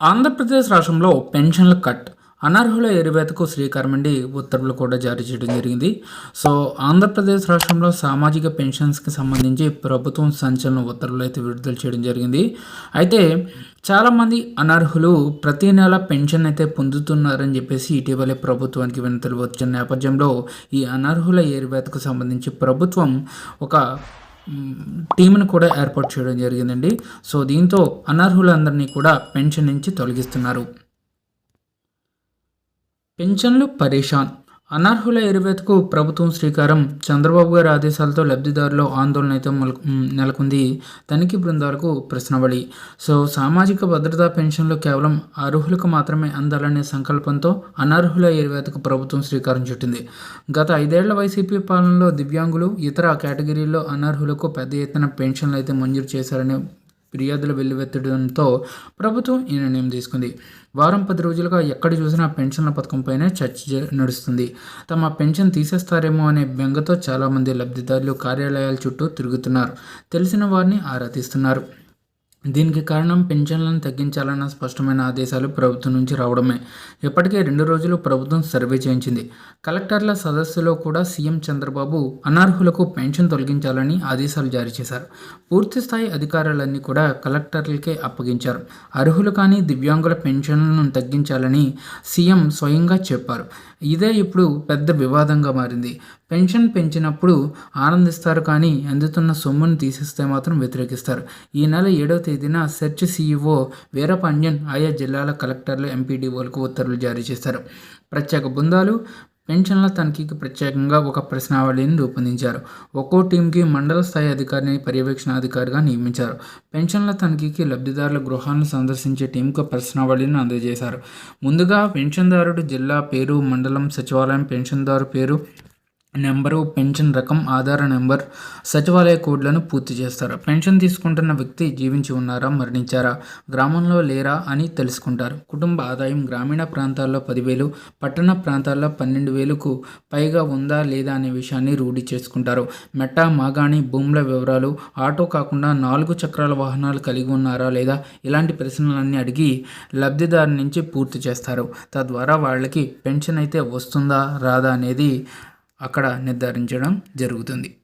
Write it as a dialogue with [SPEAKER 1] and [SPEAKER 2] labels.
[SPEAKER 1] ఆంధ్రప్రదేశ్ రాష్ట్రంలో పెన్షన్ల కట్ అనర్హుల ఎరివేతకు శ్రీకారమండి ఉత్తర్వులు కూడా జారీ చేయడం జరిగింది. సో ఆంధ్రప్రదేశ్ రాష్ట్రంలో సామాజిక పెన్షన్స్కి సంబంధించి ప్రభుత్వం సంచలన ఉత్తర్వులు అయితే విడుదల చేయడం జరిగింది. అయితే చాలామంది అనర్హులు ప్రతి నెల పెన్షన్ అయితే పొందుతున్నారని చెప్పేసి ఇటీవలే ప్రభుత్వానికి వినతులు వచ్చిన నేపథ్యంలో ఈ అనర్హుల ఏరివేతకు సంబంధించి ప్రభుత్వం ఒక టీంను కూడా ఏర్పాటు చేయడం జరిగిందండి. సో దీంతో అనర్హులందరినీ కూడా పెన్షన్ నుంచి తొలగిస్తున్నారు. పెన్షన్లు పరేషాన్ అనర్హుల ఎరువేతకు ప్రభుత్వం శ్రీకారం. చంద్రబాబు గారి ఆదేశాలతో లబ్ధిదారులు ఆందోళన అయితే నెలకొంది. తనిఖీ బృందాలకు ప్రశ్నవళి. సో సామాజిక భద్రతా పెన్షన్లు కేవలం అర్హులకు మాత్రమే అందాలనే సంకల్పంతో అనర్హుల ఎరువేతకు ప్రభుత్వం శ్రీకారం చుట్టింది. గత ఐదేళ్ళ వైసీపీ పాలనలో దివ్యాంగులు ఇతర కేటగిరీల్లో అనర్హులకు పెద్ద ఎత్తున పెన్షన్లు అయితే మంజూరు చేశారని ఫిర్యాదులు వెల్లువెత్తడంతో ప్రభుత్వం ఈ నిర్ణయం తీసుకుంది. వారం పది రోజులుగా ఎక్కడ చూసినా పెన్షన్ల పథకంపైనే చర్చ నడుస్తుంది. తమ పెన్షన్ తీసేస్తారేమో అనే బెంగతో చాలామంది లబ్ధిదారులు కార్యాలయాల చుట్టూ తిరుగుతున్నారు. తెలిసిన వారిని ఆరా తీస్తున్నారు. దీనికి కారణం పెన్షన్లను తగ్గించాలన్న స్పష్టమైన ఆదేశాలు ప్రభుత్వం నుంచి రావడమే. ఇప్పటికే రెండు రోజులు ప్రభుత్వం సర్వే చేయించింది. కలెక్టర్ల సదస్సులో కూడా సీఎం చంద్రబాబు అనర్హులకు పెన్షన్ తొలగించాలని ఆదేశాలు జారీ చేశారు. పూర్తి స్థాయి అధికారాలన్నీ కూడా కలెక్టర్లకే అప్పగించారు. అర్హులు కానీ దివ్యాంగుల పెన్షన్లను తగ్గించాలని సీఎం స్వయంగా చెప్పారు. ఇదే ఇప్పుడు పెద్ద వివాదంగా మారింది. పెన్షన్ పెంచినప్పుడు ఆనందిస్తారు కానీ అందుతున్న సొమ్మును తీసేస్తే మాత్రం వ్యతిరేకిస్తారు. ఈ నెల ఏడవ తేదీన సెర్చ్ సీఈఓ వీరపాండ్యన్ ఆయా జిల్లాల కలెక్టర్లు ఎంపీడీఓలకు ఉత్తర్వులు జారీ చేశారు. ప్రత్యేక బృందాలు పెన్షన్ల తనిఖీకి ప్రత్యేకంగా ఒక ప్రశ్నావళిని రూపొందించారు. ఒక్కో టీంకి మండల స్థాయి అధికారిని పర్యవేక్షణ అధికారిగా నియమించారు. పెన్షన్ల తనిఖీకి లబ్ధిదారుల గృహాలను సందర్శించే టీంకు ప్రశ్నావళిని అందజేశారు. ముందుగా పెన్షన్దారుడు జిల్లా పేరు మండలం సచివాలయం పెన్షన్దారు పేరు నెంబరు పెన్షన్ రకం ఆధార్ నెంబర్ సచివాలయ కోడ్లను పూర్తి చేస్తారు. పెన్షన్ తీసుకుంటున్న వ్యక్తి జీవించి ఉన్నారా మరణించారా గ్రామంలో లేరా అని తెలుసుకుంటారు. కుటుంబ ఆదాయం గ్రామీణ ప్రాంతాల్లో పదివేలు పట్టణ ప్రాంతాల్లో పన్నెండు వేలకు పైగా ఉందా లేదా అనే విషయాన్ని రూఢి చేసుకుంటారు. మెట్ట మాగాణి భూముల వివరాలు ఆటో కాకుండా నాలుగు చక్రాల వాహనాలు కలిగి ఉన్నారా లేదా ఇలాంటి ప్రశ్నలన్నీ అడిగి లబ్ధిదారు నుంచి పూర్తి చేస్తారు. తద్వారా వాళ్ళకి పెన్షన్ అయితే వస్తుందా రాదా అనేది అక్కడ నిర్ధారించడం జరుగుతుంది.